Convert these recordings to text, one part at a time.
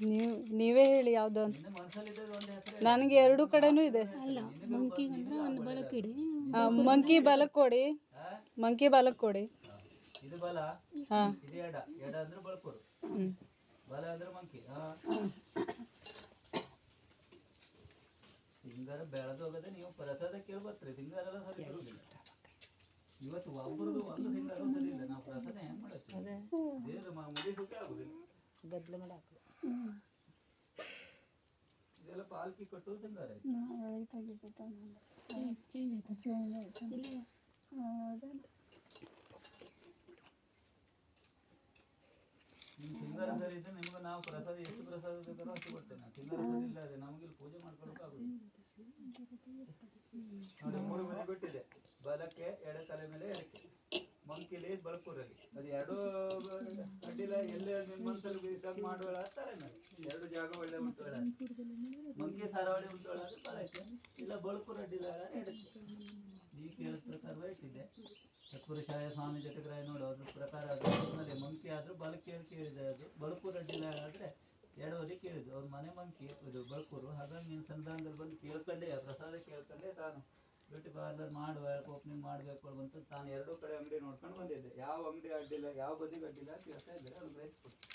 ನೀವು ನೀವೇ ಹೇಳಿ ಯಾವುದು ಅಂತ. ನನಗೆ ಎರಡು ಕಡೆನೂ ಇದೆ. ಅಲ್ಲ ಮಂಕಿಗಂದ್ರೆ ಒಂದು ಬಳಕಿಡಿ ಆ, ಮಂಕಿ ಬಲಕ್ಕೆ ಕೊಡಿ. ಮಂಕಿ ಬಲಕ್ಕೆ ಕೊಡಿ. ಇದು ಬಲ ಹಾಂ. ಇದು ಎಡ. ಎಡ ಅಂದ್ರೆ ಬಳಕೋರು ಬಲ ಅಂದ್ರೆ ಮಂಕಿ ಸಿಂಗಾರ ಬೆಳೆದು ಹೋಗದೆ ನೀವು ಪ್ರಸಾದ ಕೇಳ್ಬತ್ರಿ ತಿಂಗಾರಲ್ಲ ಸರಿ ಬರುವುದಿಲ್ಲ ಇವತ್ತು ಒಬ್ಬರದು ಒಂದು ಸಿಂಗಾರ ಸರಿ ಇಲ್ಲ. ನಾವು ಪ್ರಸಾದ ಹೆಂಗ್ ಮಾಡುತ್ತೀವಿ ದೇವ್ರ ಮ- ಮುಗಿಸೋಕೆ ಆಗುದಿಲ್ಲ ಇದೆಲ್ಲ ಪಾಲ್ಕಿ ಕಟ್ಟುವ ಇದ್ರೆ ನಿಮ್ಗೆ ನಾವು ಪ್ರಸಾದ, ಎಷ್ಟು ಪ್ರಸಾದ ಅಷ್ಟು ಕೊಡ್ತೇನೆ. ಸಿಂಗಾರ ನಮ್ಗೆ ಪೂಜೆ ಮೂರು ಮನೆ ಬಿಟ್ಟಿದೆ. ಬಲಕ್ಕೆ ಎಡ ತಲೆ ಮೇಲೆ ಎಡಕ್ಕೆ. ಮಂಕಿಲಿ ಬಳಕೂರಲ್ಲಿ ಅದು ಎರಡು ಅಡ್ಡಿಲ್ಲ ಎಲ್ಲೇ ಮನಸ್ಸಲ್ಲಿ ಬೇಕಾಗ ಮಾಡುವಳ ಅಂತಾರೆ ಎರಡು ಜಾಗ ಒಳ್ಳೆ ಉಂಟು ಹೇಳ ಮಂಕಿ ಸಾರವಾಡಿ ಉಂಟು ಹೇಳೋದು ಬಲಕ್ಕೆ ಇಲ್ಲ ಬಳಕೂರು ಅಡ್ಡಿಲ್ಲ ಎಡಕ್ಕೆ ಈ ಕೇಳಿದ ಪ್ರಕಾರ ಇಟ್ಟಿದೆ ಚಕ್ಕುರಶಾಯ ಸ್ವಾಮಿ ಜಟಗ್ರಾಯ ನೋಡು, ಅದ್ರ ಪ್ರಕಾರ ಅದು ಮಂಕಿ ಆದ್ರೂ ಬಲಕ್ಕೆ ಕೇಳಿದೆ ಅದು. ಬಳಕೂರು ಅಡ್ಡಿಲ್ಲ ಆದ್ರೆ ಎರಡೋದಿ ಕೇಳಿದ್ದು. ಅವ್ರ ಮನೆ ಮಂಕಿ ಇದು ಬಳಕೂರು. ಹಾಗಾಗಿ ನೀನು ಸಂಧಾನದಲ್ಲಿ ಬಂದು ಕೇಳ್ಕೊಂಡೆ ಪ್ರಸಾದ ಕೇಳ್ಕೊಂಡೆ ತಾನು. ಬ್ಯೂಟಿ ಪಾರ್ಲರ್ ಮಾಡುವ, ಓಪನಿಂಗ್ ಮಾಡಬೇಕು ಅಂತ ತಾನು ಎರಡೂ ಕಡೆ ಅಂಗಡಿ ನೋಡ್ಕೊಂಡು ಬಂದಿದ್ದೆ. ಯಾವ ಅಂಗಡಿ ಅಡ್ಡಿಲ್ಲ, ಯಾವ ಬದಿಗೆ ಅಡ್ಡಿಲ್ಲ ಅಂತ ಹೇಳ್ತಾ ಇದ್ದಾರೆ ಅವ್ನು ಪ್ರೈಸ್ ಕೊಟ್ಟು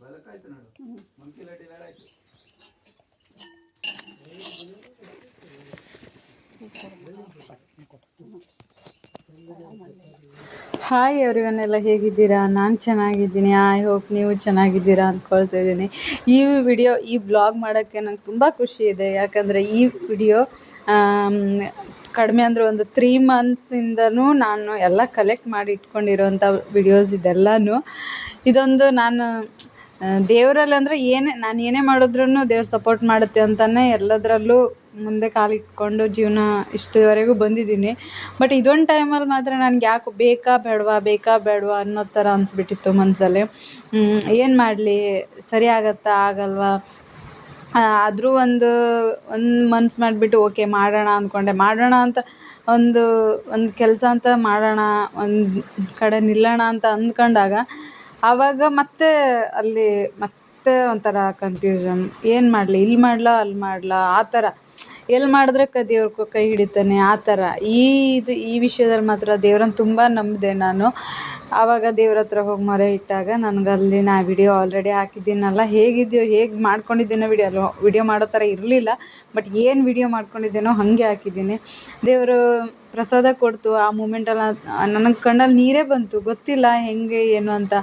ಬಲಕಾಯ್ತು ನೋಡು. ಮಂಕಿ ಲಡ್ಡಿ ಆಯ್ತು. ಹಾಯ್ ಎಲ್ಲ ಹೇಗಿದ್ದೀರಾ? ನಾನು ಚೆನ್ನಾಗಿದ್ದೀನಿ. ಐ ಹೋಪ್ ನೀವು ಚೆನ್ನಾಗಿದ್ದೀರಾ ಅಂದ್ಕೊಳ್ತಾ ಇದ್ದೀನಿ. ಈ ವಿಡಿಯೋ ಈ ಬ್ಲಾಗ್ ಮಾಡೋಕ್ಕೆ ನಂಗೆ ತುಂಬ ಖುಷಿ ಇದೆ. ಯಾಕಂದರೆ ಈ ವಿಡಿಯೋ ಕಡಿಮೆ ಅಂದರೆ ಒಂದು ತ್ರೀ ಮಂತ್ಸಿಂದನೂ ನಾನು ಎಲ್ಲ ಕಲೆಕ್ಟ್ ಮಾಡಿ ಇಟ್ಕೊಂಡಿರೋಂಥ ವಿಡಿಯೋಸ್ ಇದೆಲ್ಲನೂ. ಇದೊಂದು ನಾನು ದೇವರಲ್ಲಿ ಅಂದರೆ ಏನೇ, ನಾನು ಏನೇ ಮಾಡಿದ್ರೂ ದೇವ್ರು ಸಪೋರ್ಟ್ ಮಾಡುತ್ತೆ ಅಂತಲೇ ಎಲ್ಲದರಲ್ಲೂ ಮುಂದೆ ಕಾಲಿಟ್ಕೊಂಡು ಜೀವನ ಇಷ್ಟರವರೆಗೂ ಬಂದಿದ್ದೀನಿ. ಬಟ್ ಇದೊಂದು ಟೈಮಲ್ಲಿ ಮಾತ್ರ ನನಗೆ ಯಾಕೆ ಬೇಕಾ ಬೇಡವಾ ಬೇಕಾ ಬೇಡವಾ ಅನ್ನೋ ಥರ ಅನಿಸ್ಬಿಟ್ಟಿತ್ತು ಮನಸ್ಸಲ್ಲಿ ಏನು ಮಾಡಲಿ? ಸರಿ ಆಗತ್ತಾ? ಆಗಲ್ವಾ? ಆದರೂ ಒಂದು ಒಂದು ಮನ್ಸು ಮಾಡಿಬಿಟ್ಟು, ಓಕೆ, ಮಾಡೋಣ ಅಂದ್ಕೊಂಡೆ ಮಾಡೋಣ ಅಂತ ಒಂದು ಒಂದು ಕೆಲಸ ಅಂತ ಮಾಡೋಣ, ಒಂದು ಕಡೆ ನಿಲ್ಲೋಣ ಅಂತ ಅಂದ್ಕೊಂಡಾಗ ಆವಾಗ ಮತ್ತೆ ಅಲ್ಲಿ ಮತ್ತೆ ಒಂಥರ ಕನ್ಫ್ಯೂಷನ್ ಏನು ಮಾಡಲಿ? ಇಲ್ಲಿ ಮಾಡ್ಲಾ? ಅಲ್ಲಿ ಮಾಡ್ಲಾ? ಆ ಥರ ಎಲ್ಲಿ ಮಾಡಿದ್ರೆ ಕ ದೇವ್ರು ಕೈ ಹಿಡಿತಾನೆ? ಆ ಥರ. ಈ ಇದು, ಈ ವಿಷಯದಲ್ಲಿ ಮಾತ್ರ ದೇವ್ರನ್ನ ತುಂಬ ನಂಬಿದೆ ನಾನು. ಆವಾಗ ದೇವ್ರ ಹತ್ರ ಹೋಗಿ ಮೊರೆ ಇಟ್ಟಾಗ ನನಗೆ ಅಲ್ಲಿ ನಾ ವಿಡಿಯೋ ಆಲ್ರೆಡಿ ಹಾಕಿದ್ದೀನಲ್ಲ. ಹೇಗಿದೆಯೋ, ಹೇಗೆ ಮಾಡ್ಕೊಂಡಿದ್ದೀನೋ ವಿಡಿಯೋ ಅಲ್ಲೋ ವಿಡಿಯೋ ಮಾಡೋ ಥರ ಇರಲಿಲ್ಲ. ಬಟ್ ಏನು ವಿಡಿಯೋ ಮಾಡ್ಕೊಂಡಿದ್ದೀನೋ ಹಾಗೆ ಹಾಕಿದ್ದೀನಿ. ದೇವರು ಪ್ರಸಾದ ಕೊಡ್ತು. ಆ ಮೂಮೆಂಟಲ್ಲಿ ನನಗೆ ಕಣ್ಣಲ್ಲಿ ನೀರೇ ಬಂತು. ಗೊತ್ತಿಲ್ಲ ಹೆಂಗೆ, ಏನು ಅಂತ.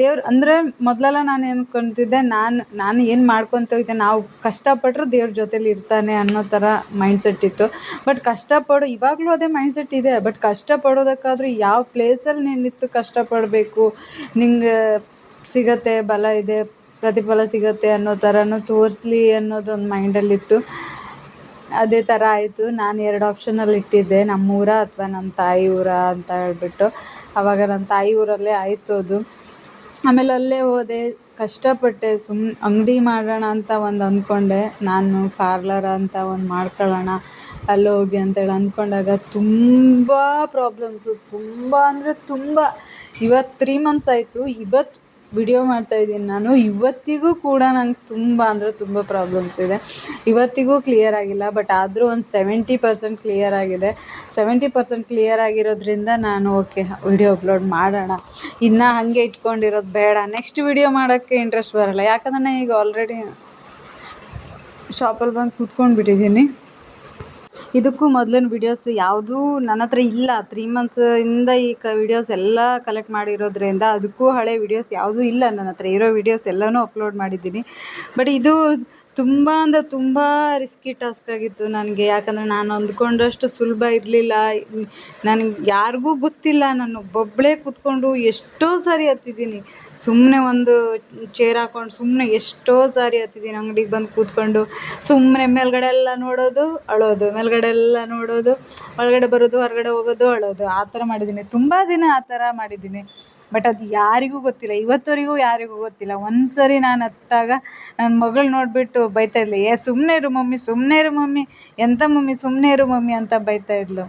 ದೇವ್ರು ಅಂದರೆ ಮೊದಲೆಲ್ಲ ನಾನು ಅನ್ಕೊತಿದ್ದೆ, ನಾನು ನಾನು ಏನು ಮಾಡ್ಕೊತ ಹೋಗಿದ್ದೆ, ನಾವು ಕಷ್ಟಪಟ್ರೆ ದೇವ್ರ ಜೊತೇಲಿ ಇರ್ತಾನೆ ಅನ್ನೋ ಥರ ಮೈಂಡ್ಸೆಟ್ ಇತ್ತು. ಬಟ್ ಕಷ್ಟಪಡು ಇವಾಗಲೂ ಅದೇ ಮೈಂಡ್ಸೆಟ್ ಇದೆ. ಬಟ್ ಕಷ್ಟಪಡೋದಕ್ಕಾದರೂ ಯಾವ ಪ್ಲೇಸಲ್ಲಿ ನೀನು ಕಷ್ಟಪಡಬೇಕು, ನಿಂಗೆ ಸಿಗತ್ತೆ, ಬಲ ಇದೆ, ಪ್ರತಿಫಲ ಸಿಗತ್ತೆ ಅನ್ನೋ ಥರನೂ ತೋರಿಸ್ಲಿ ಅನ್ನೋದೊಂದು ಮೈಂಡಲ್ಲಿತ್ತು ಅದೇ ಥರ ಆಯಿತು. ನಾನು ಎರಡು ಆಪ್ಷನಲ್ಲಿ ಇಟ್ಟಿದ್ದೆ. ನಮ್ಮೂರ ಅಥವಾ ನಮ್ಮ ತಾಯಿ ಊರ ಅಂತ ಹೇಳ್ಬಿಟ್ಟು. ಅವಾಗ ನನ್ನ ತಾಯಿ ಊರಲ್ಲೇ ಆಯಿತು ಅದು. ಆಮೇಲೆ ಅಲ್ಲೇ ಹೋದೆ, ಕಷ್ಟಪಟ್ಟೆ, ಸುಮ್ ಅಂಗಡಿ ಮಾಡೋಣ ಅಂತ ಒಂದು ಅಂದ್ಕೊಂಡೆ ನಾನು ಪಾರ್ಲರ್ ಅಂತ ಒಂದು ಮಾಡ್ಕೊಳ್ಳೋಣ, ಅಲ್ಲಿ ಹೋಗಿ ಅಂತೇಳಿ ಅಂದ್ಕೊಂಡಾಗ ತುಂಬ ಪ್ರಾಬ್ಲಮ್ಸು ತುಂಬ ಅಂದರೆ ತುಂಬ. ಇವತ್ತು ತ್ರೀ ಮಂತ್ಸ್ ಆಯಿತು ಇವತ್ತು ವಿಡಿಯೋ ಮಾಡ್ತಾಯಿದ್ದೀನಿ ನಾನು. ಇವತ್ತಿಗೂ ಕೂಡ ನಂಗೆ ತುಂಬ ಅಂದರೆ ತುಂಬ ಪ್ರಾಬ್ಲಮ್ಸ್ ಇದೆ. ಇವತ್ತಿಗೂ ಕ್ಲಿಯರ್ ಆಗಿಲ್ಲ ಬಟ್ ಆದರೂ ಒಂದು ಸೆವೆಂಟಿ ಪರ್ಸೆಂಟ್ ಕ್ಲಿಯರ್ ಆಗಿದೆ. ಸೆವೆಂಟಿ ಪರ್ಸೆಂಟ್ ಕ್ಲಿಯರ್ ಆಗಿರೋದ್ರಿಂದ ನಾನು ಓಕೆ ವಿಡಿಯೋ ಅಪ್ಲೋಡ್ ಮಾಡೋಣ. ಇನ್ನು ಹಾಗೆ ಇಟ್ಕೊಂಡಿರೋದು ಬೇಡ. ನೆಕ್ಸ್ಟ್ ವಿಡಿಯೋ ಮಾಡೋಕ್ಕೆ ಇಂಟ್ರೆಸ್ಟ್ ಬರೋಲ್ಲ. ಯಾಕಂದರೆ ನಾನು ಈಗ ಆಲ್ರೆಡಿ ಶಾಪಲ್ಲಿ ಬಂದು ಕೂತ್ಕೊಂಡ್ಬಿಟ್ಟಿದ್ದೀನಿ. ಇದಕ್ಕೂ ಮೊದಲಿನ ವಿಡಿಯೋಸ್ ಯಾವುದೂ ನನ್ನ ಹತ್ರ ಇಲ್ಲ. ತ್ರೀ ಮಂತ್ಸಿಂದ ಈ ಕ ವಿಡಿಯೋಸ್ ಎಲ್ಲ ಕಲೆಕ್ಟ್ ಮಾಡಿರೋದ್ರಿಂದ ಅದಕ್ಕೂ ಹಳೆ ವಿಡಿಯೋಸ್ ಯಾವುದೂ ಇಲ್ಲ ನನ್ನ ಹತ್ರ. ಇರೋ ವಿಡಿಯೋಸ್ ಎಲ್ಲನೂ ಅಪ್ಲೋಡ್ ಮಾಡಿದ್ದೀನಿ. ಬಟ್ ಇದು ತುಂಬ ಅಂದರೆ ತುಂಬ ರಿಸ್ಕಿ ಟಾಸ್ಕ್ ಆಗಿತ್ತು ನನಗೆ. ಯಾಕಂದರೆ ನಾನು ಅಂದ್ಕೊಂಡಷ್ಟು ಸುಲಭ ಇರಲಿಲ್ಲ. ನನಗೆ ಯಾರಿಗೂ ಗೊತ್ತಿಲ್ಲ. ನಾನು ಒಬ್ಬೊಬ್ಬಳೇ ಕೂತ್ಕೊಂಡು ಎಷ್ಟೋ ಸಾರಿ ಹತ್ತಿದ್ದೀನಿ. ಸುಮ್ಮನೆ ಒಂದು ಚೇರ್ ಹಾಕೊಂಡು ಸುಮ್ಮನೆ ಎಷ್ಟೋ ಸಾರಿ ಹತ್ತಿದ್ದೀನಿ ಅಂಗಡಿಗೆ ಬಂದು ಕೂತ್ಕೊಂಡು. ಸುಮ್ಮನೆ ಮೇಲ್ಗಡೆ ಎಲ್ಲ ನೋಡೋದು, ಅಳೋದು. ಮೇಲ್ಗಡೆ ಎಲ್ಲ ನೋಡೋದು, ಒಳಗಡೆ ಬರೋದು, ಹೊರಗಡೆ ಹೋಗೋದು, ಅಳೋದು. ಆ ಥರ ಮಾಡಿದ್ದೀನಿ. ತುಂಬ ದಿನ ಆ ಥರ ಮಾಡಿದ್ದೀನಿ. ಬಟ್ ಅದು ಯಾರಿಗೂ ಗೊತ್ತಿಲ್ಲ. ಇವತ್ತವರೆಗೂ ಯಾರಿಗೂ ಗೊತ್ತಿಲ್ಲ. ಒಂದು ಸರಿ ನಾನು ಹತ್ತಾಗ ನನ್ನ ಮಗಳು ನೋಡಿಬಿಟ್ಟು ಬೈತಾ ಇದ್ಲು, ಏ ಸುಮ್ಮನೆ ಇರು ಮಮ್ಮಿ ಸುಮ್ಮನೆ ಇರು ಮಮ್ಮಿ ಎಂಥ ಮಮ್ಮಿ ಸುಮ್ಮನೆ ಇರು ಮಮ್ಮಿ ಅಂತ ಬೈತಾ ಇದ್ಲು.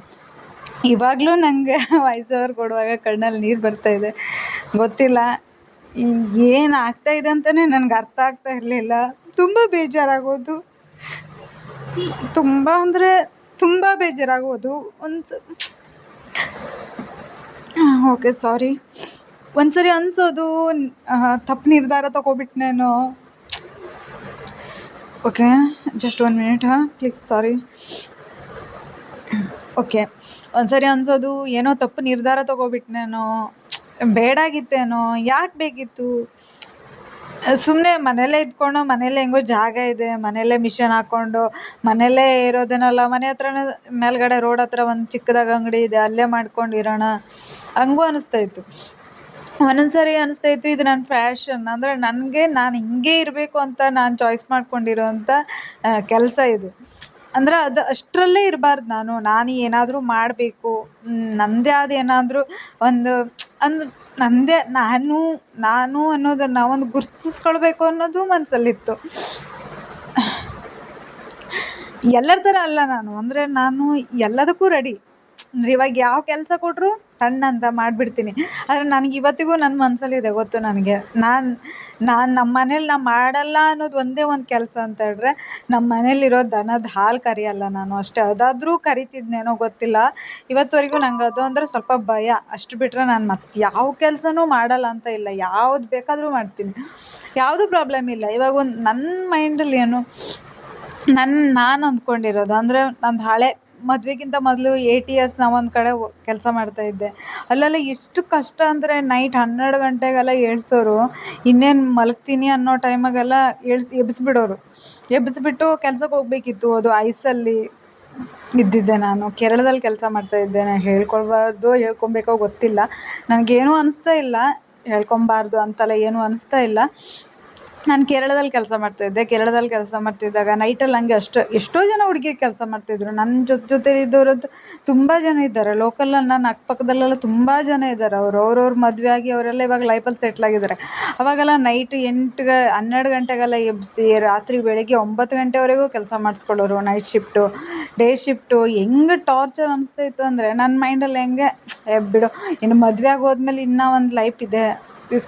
ಇವಾಗಲೂ ನನಗೆ ವಾಯ್ಸ್ ಕೊಡುವಾಗ ಕಣ್ಣಲ್ಲಿ ನೀರು ಬರ್ತಾ ಇದೆ. ಗೊತ್ತಿಲ್ಲ. ಏನು ಇದೆ ಅಂತಲೇ ನನಗೆ ಅರ್ಥ ಆಗ್ತಾ ಇರಲಿಲ್ಲ. ತುಂಬ ಬೇಜಾರಾಗೋದು. ತುಂಬ ಅಂದರೆ ತುಂಬ ಬೇಜಾರಾಗೋದು. ಒಂದು ಓಕೆ ಸಾರಿ ಒಂದು ಅನಿಸೋದು ತಪ್ಪು ನಿರ್ಧಾರ ತೊಗೊಬಿಟ್ನೇನೋ ಓಕೆ ಜಸ್ಟ್ ಒನ್ ಮಿನಿಟ್ ಹಾಂ? ಪ್ಲೀಸ್ ಸಾರಿ ಓಕೆ ಒಂದು ಅನಿಸೋದು, ಏನೋ ತಪ್ಪು ನಿರ್ಧಾರ ತಗೋಬಿಟ್ನೇನೋ ಬೇಡಾಗಿತ್ತೇನೋ ಯಾಕೆ ಬೇಕಿತ್ತು? ಸುಮ್ಮನೆ ಮನೇಲೇ ಇದ್ಕೊಂಡು, ಮನೇಲೇ ಹೆಂಗೋ ಜಾಗ ಇದೆ, ಮನೇಲೇ ಮಿಷನ್ ಹಾಕ್ಕೊಂಡು ಮನೇಲೇ ಇರೋದೇನಲ್ಲ ಮನೆ ಹತ್ರನೇ, ಮೇಲ್ಗಡೆ ರೋಡ್ ಹತ್ರ ಒಂದು ಚಿಕ್ಕದಾಗಿ ಅಂಗಡಿ ಇದೆ, ಅಲ್ಲೇ ಮಾಡ್ಕೊಂಡು ಇರೋಣ ಹಂಗೂ ಅನಿಸ್ತಾ ಇತ್ತು. ಒಂದೊಂದು ಸರಿ ಅನಿಸ್ತಾ ಇತ್ತು, ಇದು ನನ್ನ ಫ್ಯಾಷನ್. ಅಂದರೆ ನನಗೆ ನಾನು ಹಿಂಗೆ ಇರಬೇಕು ಅಂತ ನಾನು ಚಾಯ್ಸ್ ಮಾಡ್ಕೊಂಡಿರೋಂಥ ಕೆಲಸ ಇದು. ಅಂದ್ರೆ ಅದು ಅಷ್ಟರಲ್ಲೇ ಇರಬಾರ್ದು ನಾನು. ನಾನು ಏನಾದರೂ ಮಾಡಬೇಕು. ನನ್ನದೇ ಆದ ಏನಾದರೂ ಒಂದು, ಅಂದ್ ನನ್ನದೇ ನಾನು ನಾನು ಅನ್ನೋದನ್ನು ಒಂದು ಗುರುತಿಸ್ಕೊಳ್ಬೇಕು ಅನ್ನೋದು ಮನಸ್ಸಲ್ಲಿತ್ತು ಎಲ್ಲರ ಥರ ಅಲ್ಲ ನಾನು. ಅಂದರೆ ನಾನು ಎಲ್ಲದಕ್ಕೂ ರೆಡಿ ಅಂದ್ರೆ ಇವಾಗ ಯಾವ ಕೆಲಸ ಕೊಟ್ಟರು ಟಣ್ ಅಂತ ಮಾಡಿಬಿಡ್ತೀನಿ. ಆದರೆ ನನಗೆ ಇವತ್ತಿಗೂ ನನ್ನ ಮನಸ್ಸಲ್ಲಿದೆ ಗೊತ್ತು ನನಗೆ. ನಾನು ನಾನು ನಮ್ಮ ಮನೇಲಿ ನಾನು ಮಾಡಲ್ಲ ಅನ್ನೋದು ಒಂದೇ ಒಂದು ಕೆಲಸ ಅಂತ ಹೇಳಿದ್ರೆ ನಮ್ಮ ಮನೇಲಿರೋ ದನದ ಹಾಲು ಕರಿಯಲ್ಲ ನಾನು. ಅಷ್ಟೇ, ಅದಾದರೂ ಕರಿತಿದ್ನೇನೋ ಗೊತ್ತಿಲ್ಲ. ಇವತ್ತುವರೆಗೂ ನಂಗೆ ಅದು ಅಂದರೆ ಸ್ವಲ್ಪ ಭಯ. ಅಷ್ಟು ಬಿಟ್ಟರೆ ನಾನು ಮತ್ತೆ ಯಾವ ಕೆಲಸನೂ ಮಾಡಲ್ಲ ಅಂತ ಇಲ್ಲ. ಯಾವ್ದು ಬೇಕಾದರೂ ಮಾಡ್ತೀನಿ. ಯಾವುದೂ ಪ್ರಾಬ್ಲಮ್ ಇಲ್ಲ. ಇವಾಗ ಒಂದು ನನ್ನ ಮೈಂಡಲ್ಲಿ ಏನು ನನ್ನ ನಾನು ಅಂದ್ಕೊಂಡಿರೋದು ಅಂದರೆ ನಂದು ಹಳೆ ಮದುವೆಗಿಂತ ಮೊದಲು ಏಯ್ಟ್ ಇಯರ್ಸ್ ನಾ ಒಂದು ಕಡೆ ಕೆಲಸ ಮಾಡ್ತಾಯಿದ್ದೆ ಅಲ್ಲೆಲ್ಲ ಎಷ್ಟು ಕಷ್ಟ ಅಂದರೆ ನೈಟ್ ಹನ್ನೆರಡು ಗಂಟೆಗೆಲ್ಲ ಏಳ್ಸೋರು. ಇನ್ನೇನು ಮಲಗ್ತೀನಿ ಅನ್ನೋ ಟೈಮಾಗೆಲ್ಲ ಏಳ್ಸಿ ಎಬ್ಬಿಸ್ಬಿಡೋರು ಎಬ್ಬಿಸ್ಬಿಟ್ಟು ಕೆಲ್ಸಕ್ಕೆ ಹೋಗಬೇಕಿತ್ತು. ಅದು ಐಸಲ್ಲಿ ಇದ್ದಿದ್ದೆ ನಾನು. ಕೇರಳದಲ್ಲಿ ಕೆಲಸ ಮಾಡ್ತಾ ಇದ್ದೆ. ನಾನು ಹೇಳ್ಕೊಳ್ಬಾರ್ದು ಹೇಳ್ಕೊಬೇಕೋ ಗೊತ್ತಿಲ್ಲ. ನನಗೇನು ಅನಿಸ್ತಾ ಇಲ್ಲ. ಹೇಳ್ಕೊಬಾರ್ದು ಅಂತೆಲ್ಲ ಏನೂ ಅನಿಸ್ತಾ ಇಲ್ಲ. ನಾನು ಕೇರಳದಲ್ಲಿ ಕೆಲಸ ಮಾಡ್ತಾಯಿದ್ದೆ ಕೇರಳದಲ್ಲಿ ಕೆಲಸ ಮಾಡ್ತಿದ್ದಾಗ ನೈಟಲ್ಲಿ ಹಂಗೆ ಅಷ್ಟು, ಎಷ್ಟೋ ಜನ ಹುಡುಗಿ ಕೆಲಸ ಮಾಡ್ತಿದ್ದರು ನನ್ನ ಜೊತೆ ಜೊತೆಲಿ ಇದ್ದವರದ್ದು ತುಂಬ ಜನ ಇದ್ದಾರೆ. ಲೋಕಲಲ್ಲಿ ನನ್ನ ಅಕ್ಕಪಕ್ಕದಲ್ಲೆಲ್ಲ ತುಂಬ ಜನ ಇದ್ದಾರೆ. ಅವರು ಅವ್ರವ್ರ ಮದುವೆ ಆಗಿ ಅವರೆಲ್ಲ ಇವಾಗ ಲೈಫಲ್ಲಿ ಸೆಟ್ಲ್ ಆಗಿದ್ದಾರೆ. ಅವಾಗೆಲ್ಲ ನೈಟ್ ಎಂಟು ಹನ್ನೆರಡು ಗಂಟೆಗೆಲ್ಲ ಎಬ್ಸಿ, ರಾತ್ರಿ ಬೆಳಗ್ಗೆ ಒಂಬತ್ತು ಗಂಟೆವರೆಗೂ ಕೆಲಸ ಮಾಡಿಸ್ಕೊಳ್ಳೋರು. ನೈಟ್ ಶಿಫ್ಟು ಡೇ ಶಿಫ್ಟು ಹೆಂಗೆ ಟಾರ್ಚರ್ ಅನಿಸ್ತಾ ಇತ್ತು ಅಂದರೆ ನನ್ನ ಮೈಂಡಲ್ಲಿ ಹೆಂಗೆ ಬಿಡು, ಇನ್ನು ಮದುವೆ ಆಗಿ ಹೋದ್ಮೇಲೆ ಇನ್ನೂ ಒಂದು ಲೈಫ್ ಇದೆ.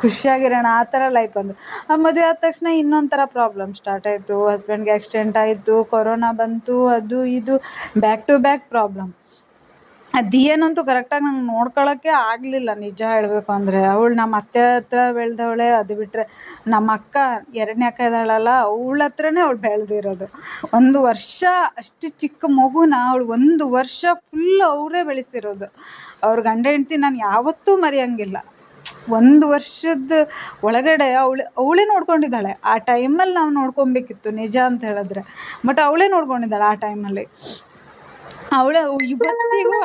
ಖುಷಿಯಾಗಿರೋಣ, ಆ ಥರ ಲೈಫ್ ಬಂದು. ಆ ಮದುವೆ ಆದ ತಕ್ಷಣ ಇನ್ನೊಂದು ಥರ ಪ್ರಾಬ್ಲಮ್ ಸ್ಟಾರ್ಟ್ ಆಯಿತು ಹಸ್ಬೆಂಡ್ಗೆ ಆಕ್ಸಿಡೆಂಟ್ ಆಯಿತು ಕೊರೋನಾ ಬಂತು, ಅದು ಇದು ಬ್ಯಾಕ್ ಟು ಬ್ಯಾಕ್ ಪ್ರಾಬ್ಲಮ್ ಅದು ಏನಂತೂ ಕರೆಕ್ಟಾಗಿ ನಂಗೆ ನೋಡ್ಕೊಳ್ಳೋಕ್ಕೆ ಆಗಲಿಲ್ಲ, ನಿಜ ಹೇಳಬೇಕು ಅಂದರೆ. ಅವಳು ನಮ್ಮ ಅತ್ತೆ ಹತ್ರ ಬೆಳೆದವಳೆ, ಅದು ಬಿಟ್ಟರೆ ನಮ್ಮ ಅಕ್ಕ ಎರಡನೇ ಅಕ್ಕ ಇದ್ದಾಳಲ್ಲ, ಅವಳ ಹತ್ರನೇ ಅವಳು ಬೆಳೆದಿರೋದು. ಒಂದು ವರ್ಷ, ಅಷ್ಟು ಚಿಕ್ಕ ಮಗುನ ಅವಳು ಒಂದು ವರ್ಷ ಫುಲ್ ಅವರೇ ಬೆಳೆಸಿರೋದು. ಅವ್ರ ಗಂಡ ಹೆಂಡ್ತಿ ನಾನು ಯಾವತ್ತೂ ಮರೆಯೋಂಗಿಲ್ಲ. ಒಂದು ವರ್ಷದ ಒಳಗಡೆ ಅವಳು, ಅವಳೇ ನೋಡ್ಕೊಂಡಿದ್ದಾಳೆ. ಆ ಟೈಮಲ್ಲಿ ನಾವು ನೋಡ್ಕೊಬೇಕಿತ್ತು, ನಿಜ ಅಂತ ಹೇಳಿದ್ರೆ. ಬಟ್ ಅವಳೇ ನೋಡ್ಕೊಂಡಿದ್ದಾಳೆ ಆ ಟೈಮಲ್ಲಿ. ಅವಳೇ ಇವತ್ತಿಗೂ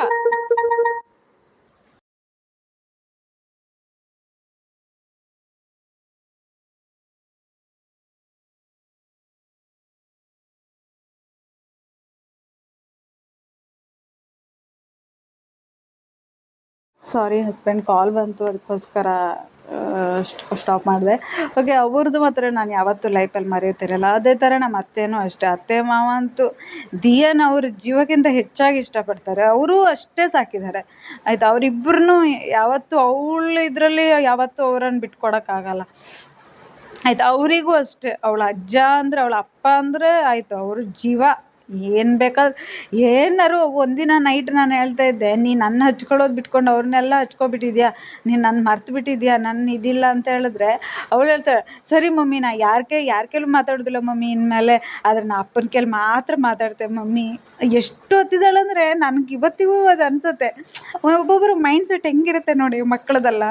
ಸಾರಿ ಹಸ್ಬೆಂಡ್ ಕಾಲ್ ಬಂತು. ಅದಕ್ಕೋಸ್ಕರ ಸ್ಟಾಪ್ ಮಾಡಿದೆ. ಓಕೆ ಅವ್ರದ್ದು ಮಾತ್ರ ನಾನು ಯಾವತ್ತೂ ಲೈಫಲ್ಲಿ ಮರೆಯುತ್ತಿರಲ್ಲ. ಅದೇ ಥರ ನಮ್ಮ ಅತ್ತೆನೂ ಅಷ್ಟೇ. ಅತ್ತೆ, ಮಾವ ಅಂತೂ ದಿಯನ ಅವ್ರ ಜೀವಕ್ಕಿಂತ ಹೆಚ್ಚಾಗಿ ಇಷ್ಟಪಡ್ತಾರೆ. ಅವರೂ ಅಷ್ಟೇ ಸಾಕಿದ್ದಾರೆ. ಆಯಿತು? ಅವರಿಬ್ಬರನ್ನೂ ಯಾವತ್ತೂ, ಅವಳು ಇದರಲ್ಲಿ ಯಾವತ್ತೂ ಅವರನ್ನು ಬಿಟ್ಕೊಡೋಕ್ಕಾಗಲ್ಲ ಆಯ್ತು? ಅವರಿಗೂ ಅಷ್ಟೇ. ಅವಳ ಅಜ್ಜ ಅಂದರೆ, ಅವಳ ಅಪ್ಪ ಅಂದರೆ, ಆಯಿತು. ಅವರು ಜೀವ. ಏನು ಬೇಕಾದ್ರು ಏನಾದ್ರು ಒಂದಿನ ನೈಟ್ ನಾನು ಹೇಳ್ತಾ ಇದ್ದೆ ನೀನು ನನ್ನ ಹಚ್ಕೊಳ್ಳೋದು ಬಿಟ್ಕೊಂಡು ಅವ್ರನ್ನೆಲ್ಲ ಹಚ್ಕೊಬಿಟ್ಟಿದ್ಯಾ? ನೀನು ನನ್ನ ಮರ್ತು ಬಿಟ್ಟಿದ್ಯಾ? ನನ್ನ ಇದಿಲ್ಲ ಅಂತ ಹೇಳಿದ್ರೆ ಅವಳು ಹೇಳ್ತಾಳೆ, ಸರಿ ಮಮ್ಮಿ, ನಾ ಯಾರ ಕೈ ಯಾರ ಕೈಲೂ ಮಾತಾಡೋದಿಲ್ಲ ಮಮ್ಮಿ ಇನ್ಮೇಲೆ, ಆದರೆ ನಾ ಅಪ್ಪನ ಕೈಲಿ ಮಾತ್ರ ಮಾತಾಡ್ತೆ ಮಮ್ಮಿ. ಎಷ್ಟು ಹೊತ್ತಿದ್ದಾಳೆ ಅಂದರೆ ನನಗೆ ಇವತ್ತಿಗೂ ಅದು ಅನಿಸುತ್ತೆ. ಒಬ್ಬೊಬ್ಬರು ಮೈಂಡ್ ಸೆಟ್ ಹೆಂಗಿರುತ್ತೆ ನೋಡಿ ಮಕ್ಕಳದೆಲ್ಲ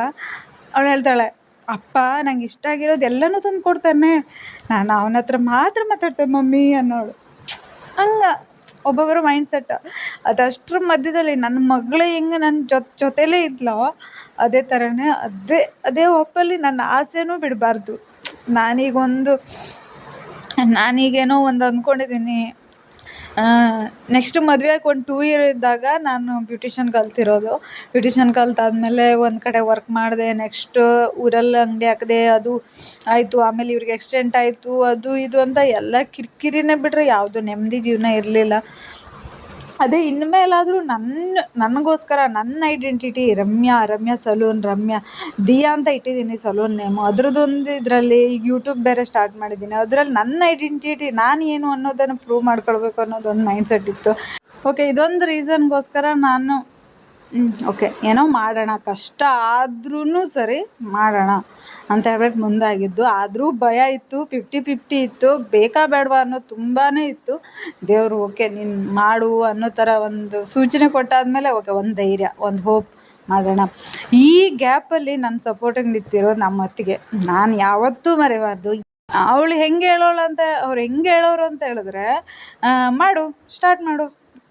ಅವಳು ಹೇಳ್ತಾಳೆ, ಅಪ್ಪ, ನಂಗೆ ಇಷ್ಟ ಆಗಿರೋದು ಎಲ್ಲನೂ ತಂದು ಕೊಡ್ತಾನೆ ನಾನು ಅವನ ಹತ್ರ ಮಾತ್ರ ಮಾತಾಡ್ತೇನೆ ಮಮ್ಮಿ ಅನ್ನೋಳು. ಹಂಗೆ ಒಬ್ಬೊಬ್ಬರ ಮೈಂಡ್ ಸೆಟ್ ಅದಷ್ಟರ ಮಧ್ಯದಲ್ಲಿ ನನ್ನ ಮಗಳೇ ಹೆಂಗೆ ನನ್ನ ಜೊತೆ, ಜೊತೆಲೇ ಇದ್ಲೋ, ಅದೇ ಥರನೇ ಅದೇ ಅದೇ ಒಪ್ಪಲ್ಲಿ ನನ್ನ ಆಸೆನೂ ಬಿಡಬಾರ್ದು. ನಾನೀಗೊಂದು, ನಾನೀಗೇನೋ ಒಂದು ಅಂದ್ಕೊಂಡಿದ್ದೀನಿ ನೆಕ್ಸ್ಟ್ ಮದುವೆ ಆಗಿ ಒಂದು ಟೂ ಇಯರ್ ಇದ್ದಾಗ ನಾನು ಬ್ಯೂಟಿಷನ್ ಕಲ್ತಿರೋದು. ಬ್ಯೂಟಿಷನ್ ಕಲ್ತಾದ್ಮೇಲೆ ಒಂದು ಕಡೆ ವರ್ಕ್ ಮಾಡಿದೆ ನೆಕ್ಸ್ಟ್ ಊರಲ್ಲಿ ಅಂಗಡಿ ಹಾಕಿದೆ, ಅದು ಆಯಿತು, ಆಮೇಲೆ ಇವ್ರಿಗೆ ಎಕ್ಸಿಡೆಂಟ್ ಆಯಿತು, ಅದು ಇದು ಅಂತ ಎಲ್ಲ ಕಿರಿಕಿರಿನೇ ಬಿಟ್ಟರೆ ಯಾವುದು ನೆಮ್ಮದಿ ಜೀವನ ಇರಲಿಲ್ಲ. ಅದೇ ಇನ್ಮೇಲಾದರೂ ನನ್ನ ನನಗೋಸ್ಕರ ನನ್ನ ಐಡೆಂಟಿಟಿ ರಮ್ಯಾ ರಮ್ಯಾ ಸಲೂನ್, ರಮ್ಯಾ ದಿಯಾ ಅಂತ ಇಟ್ಟಿದ್ದೀನಿ ಸಲೂನ್ ನೇಮು. ಅದ್ರದ್ದೊಂದು ಇದರಲ್ಲಿ ಈಗ ಯೂಟ್ಯೂಬ್ ಬೇರೆ ಸ್ಟಾರ್ಟ್ ಮಾಡಿದ್ದೀನಿ. ಅದ್ರಲ್ಲಿ ನನ್ನ ಐಡೆಂಟಿಟಿ ನಾನು ಏನು ಅನ್ನೋದನ್ನು ಪ್ರೂವ್ ಮಾಡ್ಕೊಳ್ಬೇಕು ಅನ್ನೋದೊಂದು ಮೈಂಡ್ಸೆಟ್ ಇತ್ತು. ಓಕೆ ಇದೊಂದು ರೀಸನ್ಗೋಸ್ಕರ ನಾನು ಓಕೆ ಏನೋ ಮಾಡೋಣ. ಕಷ್ಟ ಆದ್ರೂ ಸರಿ ಮಾಡೋಣ ಅಂತ ಹೇಳ್ಬಿಟ್ಟು ಮುಂದಾಗಿದ್ದು. ಆದರೂ ಭಯ ಇತ್ತು ಫಿಫ್ಟಿ ಫಿಫ್ಟಿ ಇತ್ತು. ಬೇಕಾ ಬೇಡವಾ ಅನ್ನೋ ತುಂಬಾ ಇತ್ತು. ದೇವರು ಓಕೆ ನೀನು ಮಾಡು ಅನ್ನೋ ಥರ ಒಂದು ಸೂಚನೆ ಕೊಟ್ಟಾದಮೇಲೆ ಓಕೆ ಒಂದು ಧೈರ್ಯ, ಒಂದು ಹೋಪ್ ಮಾಡೋಣ. ಈ ಗ್ಯಾಪಲ್ಲಿ ನನ್ನ ಸಪೋರ್ಟಿಂಗ್ ನಿಂತಿರೋದು ನಮ್ಮ ಅತ್ತಿಗೆ, ನಾನು ಯಾವತ್ತೂ ಮರೆಯಬಾರ್ದು ಅವಳು ಹೆಂಗೆ ಹೇಳೋಳು ಅಂತ, ಅವ್ರು ಹೆಂಗೆ ಹೇಳೋರು ಅಂತ ಹೇಳಿದ್ರೆ ಮಾಡು ಸ್ಟಾರ್ಟ್ ಮಾಡು.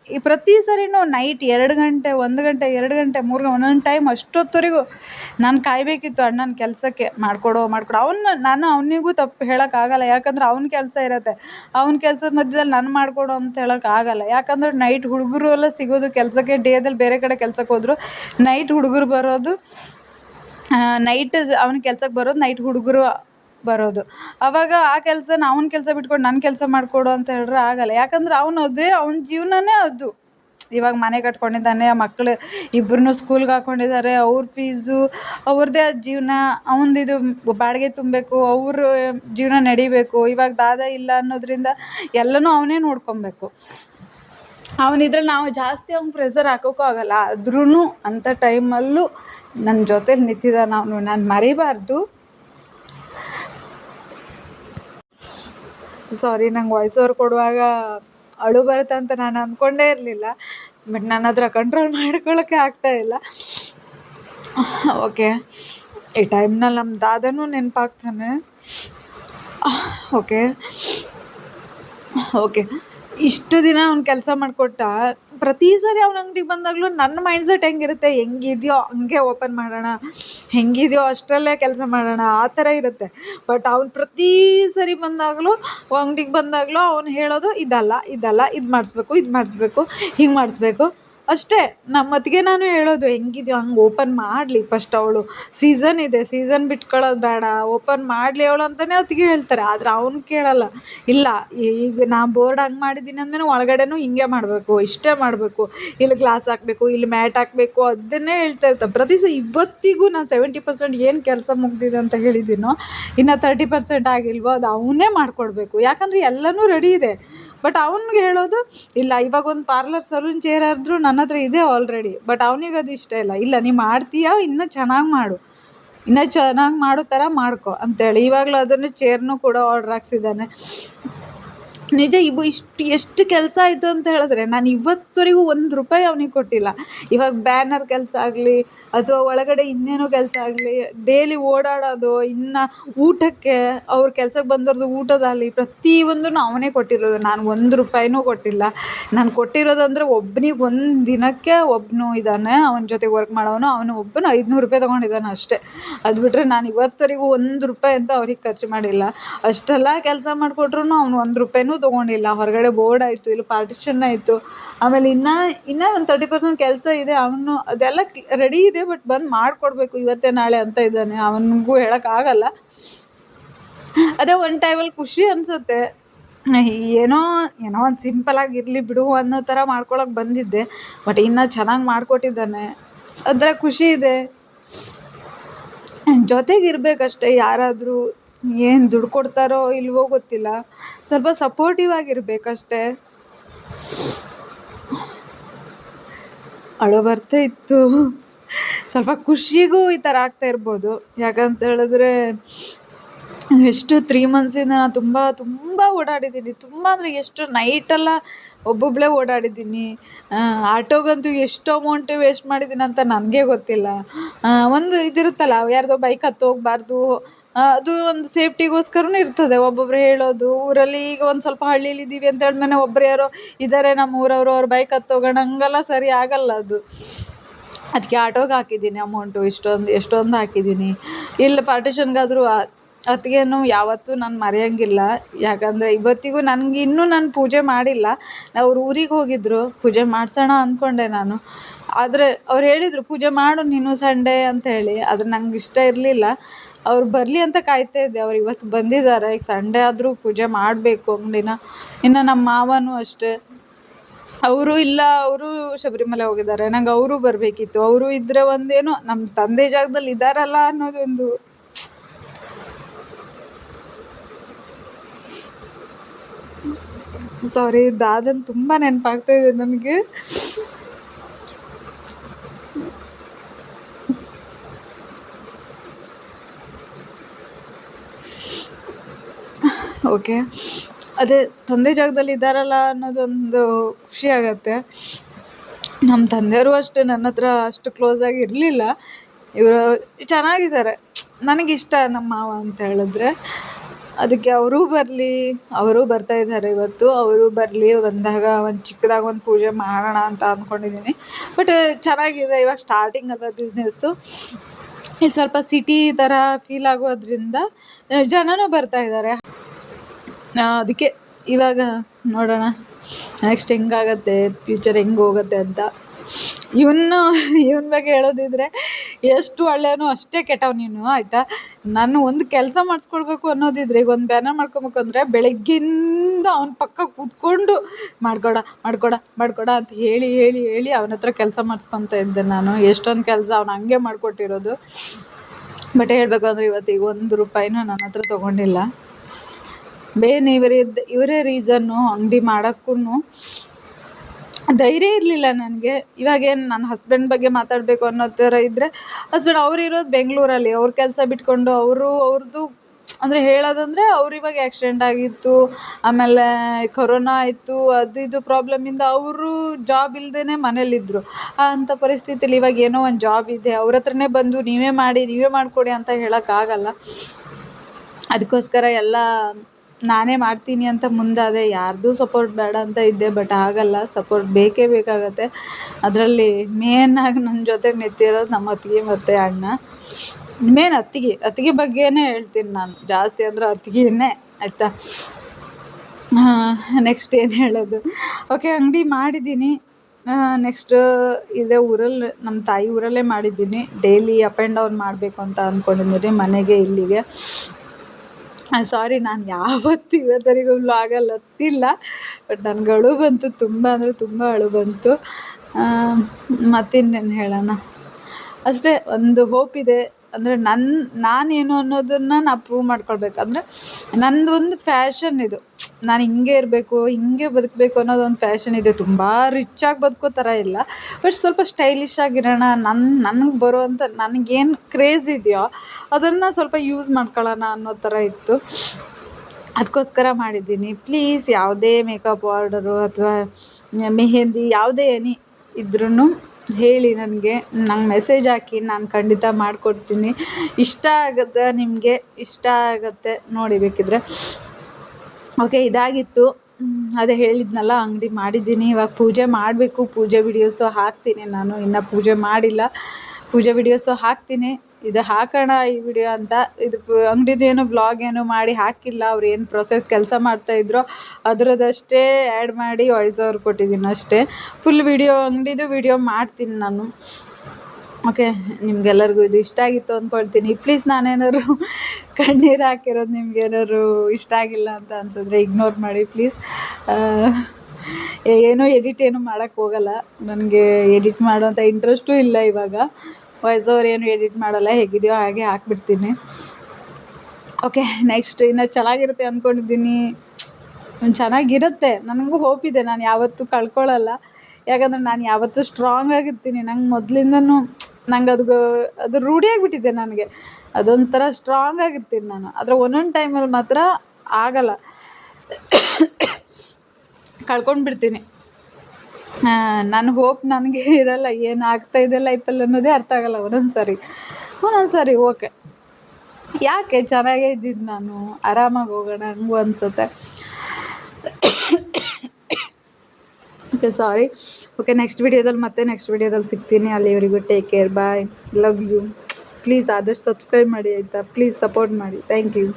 ಈ ಪ್ರತಿ ಸರಿನೂ ನೈಟ್ ಎರಡು ಗಂಟೆ, ಒಂದು ಗಂಟೆ, ಎರಡು ಗಂಟೆ, ಮೂರು ಗಂಟೆ, ಒಂದೊಂದು ಟೈಮ್ ಅಷ್ಟೊತ್ತವರೆಗೂ ನಾನು ಕಾಯಬೇಕಿತ್ತು ಅಣ್ಣನ ಕೆಲಸಕ್ಕೆ ಮಾಡ್ಕೊಡೋ, ಮಾಡಿಕೊಡು. ಅವನ್ನ ನಾನು ಅವನಿಗೂ ತಪ್ಪು ಹೇಳೋಕ್ಕಾಗಲ್ಲ. ಯಾಕಂದ್ರೆ ಅವ್ನ ಕೆಲಸ ಇರುತ್ತೆ. ಅವ್ನ ಕೆಲಸದ ಮಧ್ಯದಲ್ಲಿ ನಾನು ಮಾಡಿಕೊಡು ಅಂತ ಹೇಳೋಕ್ಕಾಗಲ್ಲ. ಯಾಕಂದ್ರೆ ನೈಟ್ ಹುಡುಗರು ಎಲ್ಲ ಸಿಗೋದು ಕೆಲಸಕ್ಕೆ ಡೇದಲ್ಲಿ ಬೇರೆ ಕಡೆ ಕೆಲ್ಸಕ್ಕೆ ಹೋದ್ರು ನೈಟ್ ಹುಡುಗರು ಬರೋದು ನೈಟ್ ಅವ್ನ ಕೆಲ್ಸಕ್ಕೆ ಬರೋದು ನೈಟ್ ಹುಡುಗರು ಬರೋದು. ಅವಾಗ ಆ ಕೆಲಸನ ಅವ್ನ ಕೆಲಸ ಬಿಟ್ಕೊಂಡು ನನ್ನ ಕೆಲಸ ಮಾಡಿಕೊಡು ಅಂತ ಹೇಳಿದ್ರೆ ಆಗಲ್ಲ. ಯಾಕಂದ್ರೆ ಅವ್ನು ಅದೇ, ಅವ್ನ ಜೀವನನೇ ಅದು. ಇವಾಗ ಮನೆ ಕಟ್ಕೊಂಡಿದ್ದಾನೆ ಮಕ್ಕಳು ಇಬ್ಬರನ್ನೂ ಸ್ಕೂಲ್ಗೆ ಹಾಕ್ಕೊಂಡಿದ್ದಾರೆ ಅವ್ರ ಫೀಸು ಅವ್ರದ್ದೇ ಆದ ಜೀವನ ಅವನದಿದು ಬಾಡಿಗೆ ತುಂಬಬೇಕು, ಅವ್ರ ಜೀವನ ನಡಿಬೇಕು. ಇವಾಗ ದಾದ ಇಲ್ಲ ಅನ್ನೋದರಿಂದ ಎಲ್ಲನೂ ಅವನೇ ನೋಡ್ಕೊಬೇಕು. ಅವನಿದ್ರಲ್ಲಿ ನಾವು ಜಾಸ್ತಿ ಅವ್ನ ಪ್ರೆಸರ್ ಹಾಕೋಕ್ಕೂ ಆಗಲ್ಲ. ಆದ್ರೂ ಅಂಥ ಟೈಮಲ್ಲೂ ನನ್ನ ಜೊತೆಲಿ ನಿಂತಿದ್ದಾನೆ ಅವನು. ನಾನು ಮರಿಬಾರ್ದು. ಸಾರಿ ನಂಗೆ ವಾಯ್ಸ್ ಓವರ್ ಕೊಡುವಾಗ ಅಳು ಬರುತ್ತೆ ಅಂತ ನಾನು ಅಂದ್ಕೊಂಡೇ ಇರಲಿಲ್ಲ ಬಟ್ ನನ್ನ ಹತ್ರ ಕಂಟ್ರೋಲ್ ಮಾಡ್ಕೊಳ್ಳೋಕ್ಕೆ ಆಗ್ತಾ ಇಲ್ಲ. ಓಕೆ ಈ ಟೈಮ್ನಲ್ಲಿ ನಮ್ಮ ದಾದನೂ ನೆನಪಾಗ್ತಾನೆ. ಓಕೆ ಓಕೆ ಇಷ್ಟು ದಿನ ಅವ್ನು ಕೆಲಸ ಮಾಡಿಕೊಟ್ಟ, ಪ್ರತಿ ಸರಿ ಅವ್ನ ಅಂಗ್ಡಿಗೆ ಬಂದಾಗಲೂ ನನ್ನ ಮೈಂಡ್ಸೆಟ್ ಹೆಂಗಿರುತ್ತೆ? ಹೆಂಗಿದೆಯೋ ಹಂಗೆ ಓಪನ್ ಮಾಡೋಣ. ಹೆಂಗಿದೆಯೋ ಅಷ್ಟರಲ್ಲೇ ಕೆಲಸ ಮಾಡೋಣ. ಆ ಥರ ಇರುತ್ತೆ. ಬಟ್ ಅವ್ನು ಪ್ರತಿ ಸರಿ ಬಂದಾಗಲೂ, ಅಂಗ್ಡಿಗೆ ಬಂದಾಗಲೂ ಅವ್ನು ಹೇಳೋದು ಇದಲ್ಲ ಇದಲ್ಲ, ಇದು ಮಾಡಿಸ್ಬೇಕು ಇದು ಮಾಡಿಸ್ಬೇಕು, ಹಿಂಗೆ ಮಾಡಿಸ್ಬೇಕು. ಅಷ್ಟೇ ನಮ್ಮತ್ತಿಗೆ ನಾನು ಹೇಳೋದು, ಹೆಂಗಿದೆಯೋ ಹಂಗೆ ಓಪನ್ ಮಾಡಲಿ ಫಸ್ಟ್ ಅವಳು. ಸೀಸನ್ ಇದೆ ಸೀಸನ್ ಬಿಟ್ಕೊಳ್ಳೋದು ಬೇಡ ಓಪನ್ ಮಾಡಲಿ ಅವಳು ಅಂತಲೇ ಅತ್ತಿಗೆ ಹೇಳ್ತಾರೆ. ಆದರೆ ಅವ್ನು ಕೇಳಲ್ಲ. ಇಲ್ಲ, ಈಗ ನಾ ಬೋರ್ಡ್ ಹಂಗೆ ಮಾಡಿದ್ದೀನಿ ಅಂದಮೇಲೆ ಒಳಗಡೆನೂ ಹಿಂಗೆ ಮಾಡಬೇಕು, ಇಷ್ಟೇ ಮಾಡಬೇಕು. ಇಲ್ಲಿ ಗ್ಲಾಸ್ ಹಾಕಬೇಕು, ಇಲ್ಲಿ ಮ್ಯಾಟ್ ಹಾಕಬೇಕು, ಅದನ್ನೇ ಹೇಳ್ತಾ ಇರ್ತಾನೆ. ಪ್ರತಿ ಸ ಇವತ್ತಿಗೂ ನಾನು ಸೆವೆಂಟಿ ಪರ್ಸೆಂಟ್ ಏನು ಕೆಲಸ ಮುಗ್ದಿದೆ ಅಂತ ಹೇಳಿದ್ದೀನೋ, ಇನ್ನು ತರ್ಟಿ ಪರ್ಸೆಂಟ್ ಆಗಿಲ್ವೋ, ಅದು ಅವನೇ ಮಾಡಿಕೊಡ್ಬೇಕು. ಯಾಕಂದರೆ ಎಲ್ಲನೂ ರೆಡಿ ಇದೆ. ಬಟ್ ಅವ್ನಿಗೆ ಹೇಳೋದು, ಇಲ್ಲ, ಇವಾಗ ಒಂದು ಪಾರ್ಲರ್ ಸಲೂನ್ ಚೇರ್ ಆದರೂ ನನ್ನ ಹತ್ರ ಇದೆ ಆಲ್ರೆಡಿ ಬಟ್ ಅವನಿಗೆ ಅದು ಇಷ್ಟ ಇಲ್ಲ. ಇಲ್ಲ, ನೀ ಮಾಡ್ತೀಯಾ? ಇನ್ನೂ ಚೆನ್ನಾಗಿ ಮಾಡು. ಇನ್ನೂ ಚೆನ್ನಾಗಿ ಮಾಡೋ ಥರ ಮಾಡ್ಕೊ, ಅಂತೇಳಿ. ಇವಾಗಲೂ ಅದನ್ನು ಚೇರ್ನೂ ಕೂಡ ಆರ್ಡ್ರ್ ಹಾಕ್ಸಿದ್ದಾನೆ. ನಿಜ ಇವು ಇಷ್ಟು, ಎಷ್ಟು ಕೆಲಸ ಆಯಿತು ಅಂತ ಹೇಳಿದ್ರೆ ನಾನು ಇವತ್ತುವರೆಗೂ ಒಂದು ರೂಪಾಯಿ ಅವ್ನಿಗೆ ಕೊಟ್ಟಿಲ್ಲ. ಇವಾಗ ಬ್ಯಾನರ್ ಕೆಲಸ ಆಗಲಿ, ಅಥವಾ ಒಳಗಡೆ ಇನ್ನೇನೋ ಕೆಲಸ ಆಗಲಿ, ಡೈಲಿ ಓಡಾಡೋದು, ಇನ್ನು ಊಟಕ್ಕೆ ಅವ್ರ ಕೆಲ್ಸಕ್ಕೆ ಬಂದವ್ರದ್ದು ಊಟದಾಗಲಿ ಪ್ರತಿಯೊಂದನ್ನು ಅವನೇ ಕೊಟ್ಟಿರೋದು. ನಾನು ಒಂದು ರೂಪಾಯಿನೂ ಕೊಟ್ಟಿಲ್ಲ. ನಾನು ಕೊಟ್ಟಿರೋದಂದರೆ ಒಬ್ಬನಿಗೆ ಒಂದು ದಿನಕ್ಕೆ ಒಬ್ಬನು ಇದ್ದಾನೆ ಅವನ ಜೊತೆಗೆ ವರ್ಕ್ ಮಾಡೋನು, ಅವನು ಒಬ್ಬನು ಐದುನೂರು ರೂಪಾಯಿ ತೊಗೊಂಡಿದ್ದಾನೆ ಅಷ್ಟೇ. ಅದು ಬಿಟ್ಟರೆ ನಾನು ಇವತ್ತುವರೆಗೂ ಒಂದು ರೂಪಾಯಿ ಅಂತ ಅವ್ರಿಗೆ ಖರ್ಚು ಮಾಡಿಲ್ಲ. ಅಷ್ಟೆಲ್ಲ ಕೆಲಸ ಮಾಡಿಕೊಟ್ರು ಅವ್ನು ಒಂದು ರೂಪಾಯಿನೂ ತೊಗೊಂಡಿಲ್ಲ, ಹೊರಗಡೆ ಬೋರ್ಡ್ ಆಯಿತು, ಇಲ್ಲಿ ಪಾರ್ಟಿಷನ್ ಆಯಿತು. ಆಮೇಲೆ ಇನ್ನೂ ಇನ್ನೂ ಒಂದು ತರ್ಟಿ ಪರ್ಸೆಂಟ್ ಕೆಲಸ ಇದೆ, ಅವನು ಅದೆಲ್ಲ ರೆಡಿ ಇದೆ ಬಟ್ ಬಂದು ಮಾಡಿಕೊಡ್ಬೇಕು ಇವತ್ತೇ ನಾಳೆ ಅಂತ ಇದ್ದಾನೆ. ಅವನಿಗೂ ಹೇಳೋಕ್ಕಾಗಲ್ಲ ಅದೇ ಒಂದು ಟೈಮಲ್ಲಿ ಖುಷಿ ಅನಿಸುತ್ತೆ. ಏನೋ ಏನೋ ಒಂದು ಸಿಂಪಲಾಗಿ ಇರಲಿ ಬಿಡು ಅನ್ನೋ ಥರ ಮಾಡ್ಕೊಳಕ್ಕೆ ಬಂದಿದ್ದೆ ಬಟ್ ಇನ್ನೂ ಚೆನ್ನಾಗಿ ಮಾಡಿಕೊಟ್ಟಿದ್ದಾನೆ. ಅದರ ಖುಷಿ ಇದೆ. ಜೊತೆಗಿರ್ಬೇಕಷ್ಟೇ ಯಾರಾದರೂ ಏನು ದುಡ್ಡು ಕೊಡ್ತಾರೋ ಇಲ್ವೋ ಗೊತ್ತಿಲ್ಲ. ಸ್ವಲ್ಪ ಸಪೋರ್ಟಿವ್ ಆಗಿರ್ಬೇಕಷ್ಟೆ. ಅಳು ಬರ್ತಾ ಇತ್ತು. ಸ್ವಲ್ಪ ಖುಷಿಗೂ ಈ ಥರ ಆಗ್ತಾ ಇರ್ಬೋದು. ಯಾಕಂತ ಹೇಳಿದ್ರೆ ಎಷ್ಟು ತ್ರೀ ಮಂತ್ಸಿಂದ ನಾನು ತುಂಬ ತುಂಬ ಓಡಾಡಿದ್ದೀನಿ. ತುಂಬ ಅಂದರೆ ಎಷ್ಟು ನೈಟೆಲ್ಲ ಒಬ್ಬೊಬ್ಬಳೇ ಓಡಾಡಿದ್ದೀನಿ. ಆಟೋಗಂತೂ ಎಷ್ಟು ಅಮೌಂಟ್ ವೇಸ್ಟ್ ಮಾಡಿದ್ದೀನಿ ಅಂತ ನನಗೆ ಗೊತ್ತಿಲ್ಲ. ಒಂದು ಇದಿರುತ್ತಲ್ಲ, ಯಾರ್ದೋ ಬೈಕ್ ಹತ್ತಿ ಹೋಗ್ಬಾರ್ದು ಅದು ಒಂದು ಸೇಫ್ಟಿಗೋಸ್ಕರನೂ ಇರ್ತದೆ. ಒಬ್ಬೊಬ್ರು ಹೇಳೋದು, ಊರಲ್ಲಿ ಈಗ ಒಂದು ಸ್ವಲ್ಪ ಹಳ್ಳಿಲಿ ಇದ್ದೀವಿ ಅಂತ ಹೇಳಿದ್ಮೇಲೆ ಒಬ್ರು ಯಾರೋ ಇದ್ದಾರೆ ನಮ್ಮ ಊರವರು, ಅವ್ರ ಬೈಕ್ ಹತ್ತಿ ಹೋಗೋಣ, ಹಂಗೆಲ್ಲ ಸರಿ ಆಗಲ್ಲ ಅದು. ಅದಕ್ಕೆ ಆಟೋಗೆ ಹಾಕಿದ್ದೀನಿ ಅಮೌಂಟು, ಇಷ್ಟೊಂದು, ಎಷ್ಟೊಂದು ಹಾಕಿದ್ದೀನಿ. ಇಲ್ಲಿ, ಪಾರ್ಟಿಷನ್ಗಾದರೂ ಅತ್ತಿಗೆನು ಯಾವತ್ತೂ ನಾನು ಮರೆಯೋಂಗಿಲ್ಲ. ಯಾಕಂದರೆ ಇವತ್ತಿಗೂ ನನಗೆ ಇನ್ನೂ ನಾನು ಪೂಜೆ ಮಾಡಿಲ್ಲ. ಅವ್ರು ಊರಿಗೆ ಹೋಗಿದ್ದರು ಪೂಜೆ ಮಾಡಿಸೋಣ ಅಂದ್ಕೊಂಡೆ ನಾನು. ಆದರೆ ಅವ್ರು ಹೇಳಿದರು, ಪೂಜೆ ಮಾಡು ನೀನು ಸಂಡೇ ಅಂತ ಹೇಳಿ. ಆದರೆ ನಂಗೆ ಇಷ್ಟ ಇರಲಿಲ್ಲ. ಅವ್ರು ಬರಲಿ ಅಂತ ಕಾಯ್ತಾ ಇದ್ದೆ. ಅವ್ರು ಇವತ್ತು ಬಂದಿದ್ದಾರೆ. ಈಗ ಸಂಡೇ ಆದರೂ ಪೂಜೆ ಮಾಡಬೇಕು ಅಂಗಡಿನ. ಇನ್ನು ನಮ್ಮ ಮಾವನೂ ಅಷ್ಟೇ. ಅವರು ಇಲ್ಲ, ಅವರು ಶಬರಿಮಲೆ ಹೋಗಿದ್ದಾರೆ. ನಂಗೆ ಅವರು ಬರಬೇಕಿತ್ತು. ಅವರು ಇದ್ದರೆ ಒಂದೇನೋ ನಮ್ಮ ತಂದೆ ಜಾಗದಲ್ಲಿ ಇದ್ದಾರಲ್ಲ ಅನ್ನೋದೊಂದು. ಸಾರಿ ದಾದನ್ ತುಂಬ ನೆನಪಾಗ್ತಾ ಇದೆ ನನಗೆ. ಓಕೆ. ಅದೇ ತಂದೆ ಜಾಗದಲ್ಲಿ ಇದ್ದಾರಲ್ಲ ಅನ್ನೋದೊಂದು ಖುಷಿ ಆಗುತ್ತೆ. ನಮ್ಮ ತಂದೆಯವರು ಅಷ್ಟೇ, ನನ್ನ ಹತ್ರ ಅಷ್ಟು ಕ್ಲೋಸಾಗಿ ಇರಲಿಲ್ಲ. ಇವರು ಚೆನ್ನಾಗಿದ್ದಾರೆ. ನನಗಿಷ್ಟ ನಮ್ಮ ಮಾವ ಅಂತ ಹೇಳಿದ್ರೆ, ಅದಕ್ಕೆ ಅವರೂ ಬರಲಿ, ಅವರೂ ಬರ್ತಾ ಇದ್ದಾರೆ ಇವತ್ತು, ಅವರು ಬರಲಿ, ಬಂದಾಗ ಒಂದು ಚಿಕ್ಕದಾಗಿ ಒಂದು ಪೂಜೆ ಮಾಡೋಣ ಅಂತ ಅಂದ್ಕೊಂಡಿದ್ದೀನಿ ಬಟ್ ಚೆನ್ನಾಗಿದೆ, ಇವಾಗ ಸ್ಟಾರ್ಟಿಂಗ್ ಅದ ಬಿಸ್ನೆಸ್ಸು ಇಲ್ಲಿ ಸ್ವಲ್ಪ ಸಿಟಿ ಥರ ಫೀಲ್ ಆಗೋದ್ರಿಂದ, ಜನನೂ ಬರ್ತಾ ಇದ್ದಾರೆ. ಅದಕ್ಕೆ ಇವಾಗ ನೋಡೋಣ. ನೆಕ್ಸ್ಟ್ ಹೆಂಗಾಗತ್ತೆ? ಫ್ಯೂಚರ್ ಹೆಂಗೆ ಹೋಗುತ್ತೆ ಅಂತ. ಇವನು, ಇವನ ಬಗ್ಗೆ ಹೇಳೋದಿದ್ರೆ ಎಷ್ಟು ಒಳ್ಳೆಯವನು ಅಷ್ಟೇ ಕೆಟ್ಟವ್ನು ನೀನು ಆಯಿತಾ? ನಾನು ಒಂದು ಕೆಲಸ ಮಾಡಿಸ್ಕೊಳ್ಬೇಕು ಅನ್ನೋದಿದ್ರೆ, ಈಗ ಒಂದು ಬ್ಯಾನರ್ ಮಾಡ್ಕೊಬೇಕು ಅಂದರೆ ಬೆಳಗ್ಗಿಂದ ಅವ್ನ ಪಕ್ಕ ಕೂತ್ಕೊಂಡು ಮಾಡ್ಕೊಡ ಮಾಡ್ಕೊಡ ಮಾಡ್ಕೊಡ ಅಂತ ಹೇಳಿ ಹೇಳಿ ಹೇಳಿ ಅವನ ಹತ್ರ ಕೆಲಸ ಮಾಡಿಸ್ಕೊತ ಇದ್ದೆ ನಾನು. ಎಷ್ಟೊಂದು ಕೆಲಸ ಅವ್ನು ಹಂಗೆ ಮಾಡಿಕೊಟ್ಟಿರೋದು. ಬಟ್ ಹೇಳಬೇಕು ಅಂದರೆ ಇವತ್ತಿಗೆ ಒಂದು ರೂಪಾಯಿನೂ ನನ್ನ ಹತ್ರ ತೊಗೊಂಡಿಲ್ಲ. ಮೇನ್ ಇವರಿದ್ದ ಇವರೇ ರೀಸನ್ನು ಅಂಗಡಿ ಮಾಡೋಕ್ಕೂ ಧೈರ್ಯ ಇರಲಿಲ್ಲ ನನಗೆ. ಇವಾಗೇನು ನನ್ನ ಹಸ್ಬೆಂಡ್ ಬಗ್ಗೆ ಮಾತಾಡಬೇಕು ಅನ್ನೋ ಥರ ಇದ್ದರೆ ಹಸ್ಬೆಂಡ್ ಅವ್ರು ಇರೋದು ಬೆಂಗಳೂರಲ್ಲಿ, ಅವ್ರ ಕೆಲಸ ಬಿಟ್ಕೊಂಡು ಅವರು ಅವ್ರದ್ದು ಅಂದರೆ ಹೇಳೋದಂದರೆ ಇವಾಗ ಆ್ಯಕ್ಸಿಡೆಂಟ್ ಆಗಿತ್ತು, ಆಮೇಲೆ ಕೊರೋನಾ ಆಯಿತು, ಅದು ಇದು ಪ್ರಾಬ್ಲಮಿಂದ ಅವರು ಜಾಬ್ ಇಲ್ಲದೇ ಮನೇಲಿದ್ದರು ಅಂಥ ಪರಿಸ್ಥಿತಿಲಿ ಇವಾಗ ಏನೋ ಒಂದು ಜಾಬ್ ಇದೆ, ಅವ್ರ ಹತ್ರನೇ ಬಂದು ನೀವೇ ಮಾಡಿ, ನೀವೇ ಮಾಡಿಕೊಡಿ ಅಂತ ಹೇಳೋಕ್ಕಾಗಲ್ಲ ಅದಕ್ಕೋಸ್ಕರ ಎಲ್ಲ ನಾನೇ ಮಾಡ್ತೀನಿ ಅಂತ ಮುಂದಾದೆ, ಯಾರ್ದೂ ಸಪೋರ್ಟ್ ಬೇಡ ಅಂತ ಇದ್ದೆ ಬಟ್ ಆಗಲ್ಲ. ಸಪೋರ್ಟ್ ಬೇಕೇ ಬೇಕಾಗತ್ತೆ. ಅದರಲ್ಲಿ ಮೇನಾಗಿ ನನ್ನ ಜೊತೆಗೆ ನೆತ್ತಿರೋದು ನಮ್ಮ ಅತ್ತಿಗೆ ಮತ್ತು ಅಣ್ಣ. ಮೇನ್ ಅತ್ತಿಗೆ ಅತ್ತಿಗೆ ಬಗ್ಗೆನೇ ಹೇಳ್ತೀನಿ ನಾನು. ಜಾಸ್ತಿ ಅಂದ್ರೆ ಅತ್ತಿಗೆನೇ, ಆಯಿತಾ? ನೆಕ್ಸ್ಟ್ ಏನು ಹೇಳೋದು? ಓಕೆ ಅಂಗಡಿ ಮಾಡಿದ್ದೀನಿ. ನೆಕ್ಸ್ಟ್ ಇದೇ ಊರಲ್ಲಿ ನಮ್ಮ ತಾಯಿ ಊರಲ್ಲೇ ಮಾಡಿದ್ದೀನಿ. ಡೈಲಿ ಅಪ್ ಆ್ಯಂಡ್ ಡೌನ್ ಮಾಡಬೇಕು ಅಂತ ಅಂದ್ಕೊಂಡಿದ್ದೀನಿ ಮನೆಗೆ, ಇಲ್ಲಿಗೆ. ಸಾರಿ ನಾನು ಯಾವತ್ತೂ ಇವತ್ತರಿಗೂ ವ್ಲಾಗಲ್ಲಿ ಹತ್ತಿಲ್ಲ. ಬಟ್ ನನಗೆ ಅಳು ಬಂತು, ತುಂಬ ಅಂದರೆ ತುಂಬ ಅಳು ಬಂತು. ಮತ್ತಿನ್ನೇನು ಹೇಳೋಣ? ಅಷ್ಟೇ, ಒಂದು ಹೋಪ್ ಇದೆ. ಅಂದರೆ ನನ್ನ ನಾನೇನು ಅನ್ನೋದನ್ನು ನಾನು ಪ್ರೂವ್ ಮಾಡ್ಕೊಳ್ಬೇಕಂದ್ರೆ ನಂದು ಒಂದು ಫ್ಯಾಷನ್ ಇದು. ನಾನು ಹಿಂಗೆ ಇರಬೇಕು, ಹಿಂಗೆ ಬದುಕಬೇಕು ಅನ್ನೋದೊಂದು ಫ್ಯಾಷನ್ ಇದೆ. ತುಂಬ ರಿಚ್ಚಾಗಿ ಬದುಕೋ ಥರ ಇಲ್ಲ. ಬಟ್ ಸ್ವಲ್ಪ ಸ್ಟೈಲಿಶ್ ಆಗಿರೋಣ ನನ್ನ ನನಗೆ ಬರುವಂಥ ನನಗೇನು ಕ್ರೇಜ್ ಇದೆಯೋ, ಅದನ್ನು ಸ್ವಲ್ಪ ಯೂಸ್ ಮಾಡ್ಕೊಳ್ಳೋಣ ಅನ್ನೋ ಥರ ಇತ್ತು. ಅದಕ್ಕೋಸ್ಕರ ಮಾಡಿದ್ದೀನಿ. ಪ್ಲೀಸ್ ಯಾವುದೇ ಮೇಕಪ್ ಆರ್ಡರು ಅಥವಾ ಮೆಹೆಂದಿ, ಯಾವುದೇ ಎನಿ ಇದ್ರೂ ಹೇಳಿ ನನಗೆ. ನಂಗೆ ಮೆಸೇಜ್ ಹಾಕಿ, ನಾನು ಖಂಡಿತ ಮಾಡಿಕೊಡ್ತೀನಿ. ಇಷ್ಟ ಆಗುತ್ತೆ ನಿಮಗೆ, ಇಷ್ಟ ಆಗುತ್ತೆ, ನೋಡಿ ಬೇಕಿದ್ದರೆ ಓಕೆ ಇದಾಗಿತ್ತು. ಅದೇ ಹೇಳಿದ್ನಲ್ಲ, ಅಂಗಡಿ ಮಾಡಿದ್ದೀನಿ. ಇವಾಗ ಪೂಜೆ ಮಾಡಬೇಕು, ಪೂಜೆ ವಿಡಿಯೋಸು ಹಾಕ್ತೀನಿ. ನಾನು ಇನ್ನು ಪೂಜೆ ಮಾಡಿಲ್ಲ. ಪೂಜೆ ವಿಡಿಯೋಸು ಹಾಕ್ತೀನಿ. ಇದು ಹಾಕೋಣ ಈ ವಿಡಿಯೋ ಅಂತ. ಇದು ಅಂಗಡಿದೇನು ಬ್ಲಾಗ್ ಏನು ಮಾಡಿ ಹಾಕಿಲ್ಲ. ಅವ್ರು ಏನು ಪ್ರೊಸೆಸ್ ಕೆಲಸ ಮಾಡ್ತಾಯಿದ್ರು ಅದರದ್ದಷ್ಟೇ ಆ್ಯಡ್ ಮಾಡಿ ವಾಯ್ಸ್ ಓವರ್ ಕೊಟ್ಟಿದ್ದೀನಿ ಅಷ್ಟೇ. ಫುಲ್ ವಿಡಿಯೋ ಅಂಗಡಿದು ವಿಡಿಯೋ ಮಾಡ್ತೀನಿ ನಾನು. ಓಕೆ, ನಿಮ್ಗೆಲ್ಲರಿಗೂ ಇದು ಇಷ್ಟ ಆಗಿತ್ತು ಅಂದ್ಕೊಳ್ತೀನಿ ಪ್ಲೀಸ್ ನಾನೇನಾದ್ರು ಕಣ್ಣೀರು ಹಾಕಿರೋದು ನಿಮ್ಗೇನಾದ್ರು ಇಷ್ಟ ಆಗಿಲ್ಲ ಅಂತ ಅನ್ಸಿದ್ರೆ ಇಗ್ನೋರ್ ಮಾಡಿ ಪ್ಲೀಸ್ ಏನೂ ಎಡಿಟ್ ಏನು ಮಾಡೋಕ್ಕೆ ಹೋಗಲ್ಲ. ನನಗೆ ಎಡಿಟ್ ಮಾಡೋಂಥ ಇಂಟ್ರೆಸ್ಟೂ ಇಲ್ಲ ಇವಾಗ. ವಾಯ್ಸ್ ಏನು ಎಡಿಟ್ ಮಾಡಲ್ಲ, ಹೇಗಿದೆಯೋ ಹಾಗೆ ಹಾಕ್ಬಿಡ್ತೀನಿ. ಓಕೆ ನೆಕ್ಸ್ಟ್ ಇನ್ನು ಚೆನ್ನಾಗಿರುತ್ತೆ ಅಂದ್ಕೊಂಡಿದ್ದೀನಿ ಚೆನ್ನಾಗಿರುತ್ತೆ. ನನಗೂ ಹೋಪ್ ಇದೆ. ನಾನು ಯಾವತ್ತೂ ಕಳ್ಕೊಳ್ಳಲ್ಲ ಯಾಕಂದರೆ ನಾನು ಯಾವತ್ತೂ ಸ್ಟ್ರಾಂಗ್ ಆಗಿರ್ತೀನಿ. ನಂಗೆ ಮೊದಲಿಂದನೂ ನಂಗೆ ಅದು ಅದು ರೂಢಿಯಾಗಿಬಿಟ್ಟಿದೆ ನನಗೆ. ಅದೊಂಥರ ಸ್ಟ್ರಾಂಗ್ ಆಗಿರ್ತೀನಿ ನಾನು. ಆದರೆ ಒಂದೊಂದು ಟೈಮಲ್ಲಿ ಮಾತ್ರ ಆಗಲ್ಲ. ಕಳ್ಕೊಂಡ್ಬಿಡ್ತೀನಿ ನನ್ನ ಹೋಪ್ ನನಗೆ ಇರಲ್ಲ, ಏನು ಇದೆ ಲೈಫಲ್ಲಿ ಅನ್ನೋದೇ ಅರ್ಥ ಆಗಲ್ಲ. ಒಂದೊಂದು ಸಾರಿ. ಒಂದೊಂದು ಸಾರಿ ಓಕೆ ಯಾಕೆ ಚೆನ್ನಾಗೇ ಇದ್ದಿದ್ದು ನಾನು? ಆರಾಮಾಗಿ ಹೋಗೋಣ, ಹಂಗೂ ಅನಿಸುತ್ತೆ. ಓಕೆ ಸಾರಿ ಓಕೆ ನೆಕ್ಸ್ಟ್ ವಿಡಿಯೋದಲ್ಲಿ ಮತ್ತೆ ನೆಕ್ಸ್ಟ್ ವಿಡಿಯೋದಲ್ಲಿ ಸಿಗ್ತೀನಿ. ಅಲ್ಲಿವರೆಗೂ take care bye love you please ಆದಷ್ಟು ಸಬ್ಸ್ಕ್ರೈಬ್ ಮಾಡಿ, ಆಯಿತಾ? ಪ್ಲೀಸ್ ಸಪೋರ್ಟ್ ಮಾಡಿ. Thank you